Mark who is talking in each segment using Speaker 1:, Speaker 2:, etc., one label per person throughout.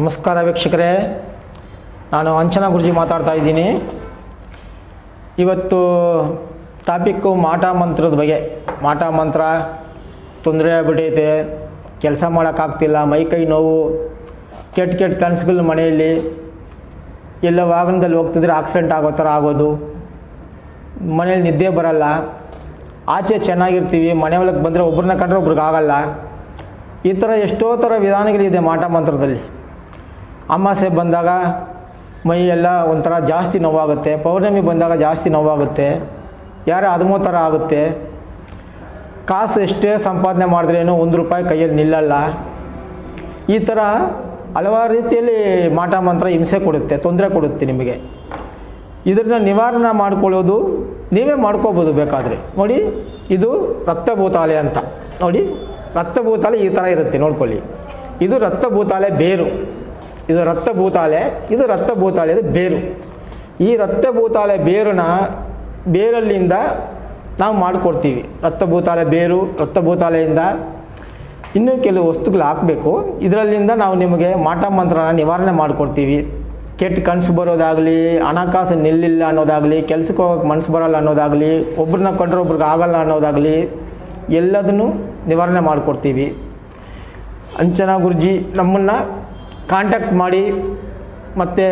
Speaker 1: ನಮಸ್ಕಾರ ವೀಕ್ಷಕರೇ. ನಾನು ಅಂಚನಾ ಗುರುಜಿ ಮಾತಾಡ್ತಾ ಇದ್ದೀನಿ. ಇವತ್ತು ಟಾಪಿಕ್ಕು ಮಾಟ ಮಂತ್ರದ ಬಗ್ಗೆ. ಮಾಟ ಮಂತ್ರ ತೊಂದರೆ ಆಗ್ಬಿಟ್ಟೈತೆ ಕೆಲಸ ಮಾಡೋಕ್ಕಾಗ್ತಿಲ್ಲ, ಮೈ ಕೈ ನೋವು, ಕೆಟ್ಟ ಕೆಟ್ಟ ಕನಸುಗಳು ಮನೆಯಲ್ಲಿ, ಎಲ್ಲ ವಾಹನದಲ್ಲಿ ಹೋಗ್ತಿದ್ರೆ ಆಕ್ಸಿಡೆಂಟ್ ಆಗೋ ಥರ ಆಗೋದು ಮನೇಲಿ ನಿದ್ದೆ ಬರಲ್ಲ, ಆಚೆ ಚೆನ್ನಾಗಿರ್ತೀವಿ, ಮನೆ ಒಳಗೆ ಬಂದರೆ ಒಬ್ರನ್ನ ಕಂಡ್ರೆ ಒಬ್ರಿಗೆ ಆಗಲ್ಲ ಈ ಥರ ಎಷ್ಟೋ ಥರ ವಿಧಾನಗಳಿದೆ ಮಾಟ ಮಂತ್ರದಲ್ಲಿ. ಅಮಾಸೆ ಬಂದಾಗ ಮೈ ಎಲ್ಲ ಒಂಥರ ಜಾಸ್ತಿ ನೋವಾಗುತ್ತೆ, ಪೌರ್ಣಮಿ ಬಂದಾಗ ಜಾಸ್ತಿ ನೋವಾಗುತ್ತೆ, ಯಾರು ಅದಮೋ ಥರ ಆಗುತ್ತೆ. ಕಾಸು ಎಷ್ಟೇ ಸಂಪಾದನೆ ಮಾಡಿದ್ರೇನು ಒಂದು ರೂಪಾಯಿ ಕೈಯಲ್ಲಿ ನಿಲ್ಲಲ್ಲ. ಈ ಥರ ಹಲವಾರು ರೀತಿಯಲ್ಲಿ ಮಾಟ ಮಂತ್ರ ಹಿಂಸೆ ಕೊಡುತ್ತೆ, ತೊಂದರೆ ಕೊಡುತ್ತೆ ನಿಮಗೆ. ಇದನ್ನು ನಿವಾರಣೆ ಮಾಡ್ಕೊಳ್ಳೋದು ನೀವೇ ಮಾಡ್ಕೋಬೋದು ಬೇಕಾದರೆ. ನೋಡಿ, ಇದು ರಕ್ತಭೂತಾಲೆ ಅಂತ. ನೋಡಿ, ರಕ್ತಭೂತಾಲೆ ಈ ಥರ ಇರುತ್ತೆ, ನೋಡ್ಕೊಳ್ಳಿ. ಇದು ರಕ್ತಭೂತಾಲೆ ಬೇರು. ಇದು ರಕ್ತ ಭೂತಾಲೆ ಇದು ರಕ್ತ ಭೂತಾಲೆಯದು ಬೇರು. ಈ ರಕ್ತ ಭೂತಾಲೆ ಬೇರನ್ನ ಬೇರಲ್ಲಿಂದ ನಾವು ಮಾಡಿಕೊಡ್ತೀವಿ. ರಕ್ತಭೂತಾಲೆ ಬೇರು ರಕ್ತ ಭೂತಾಲೆಯಿಂದ ಇನ್ನೂ ಕೆಲವು ವಸ್ತುಗಳು ಹಾಕಬೇಕು. ಇದರಲ್ಲಿಂದ ನಾವು ನಿಮಗೆ ಮಾಟ ಮಂತ್ರನ ನಿವಾರಣೆ ಮಾಡಿಕೊಡ್ತೀವಿ. ಕೆಟ್ಟ ಕನಸು ಬರೋದಾಗಲಿ, ಹಣಕಾಸು ನಿಲ್ಲಿಲ್ಲ ಅನ್ನೋದಾಗಲಿ, ಕೆಲ್ಸಕ್ಕೆ ಹೋಗೋಕೆ ಮನಸ್ಸು ಬರಲ್ಲ ಅನ್ನೋದಾಗಲಿ, ಒಬ್ರನ್ನ ಕಂಡ್ರೆ ಒಬ್ರಿಗೆ ಆಗಲ್ಲ ಅನ್ನೋದಾಗಲಿ ಎಲ್ಲದನ್ನು ನಿವಾರಣೆ ಮಾಡಿಕೊಡ್ತೀವಿ. ಅಂಚನಾ ಗುರುಜಿ ನಮ್ಮನ್ನು ಕಾಂಟ್ಯಾಕ್ಟ್ ಮಾಡಿ, ಮತ್ತು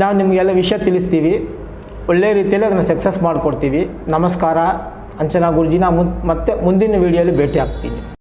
Speaker 1: ನಾವು ನಿಮಗೆಲ್ಲ ವಿಷಯ ತಿಳಿಸ್ತೀವಿ. ಒಳ್ಳೆಯ ರೀತಿಯಲ್ಲಿ ಅದನ್ನು ಸಕ್ಸಸ್ ಮಾಡಿಕೊಡ್ತೀವಿ. ನಮಸ್ಕಾರ. ಅಂಚನಾ ಗುರುಜಿ ನಾ ಮುನ್ ಮತ್ತೆ ಮುಂದಿನ ವೀಡಿಯೋಲಿ ಭೇಟಿ ಆಗ್ತೀನಿ.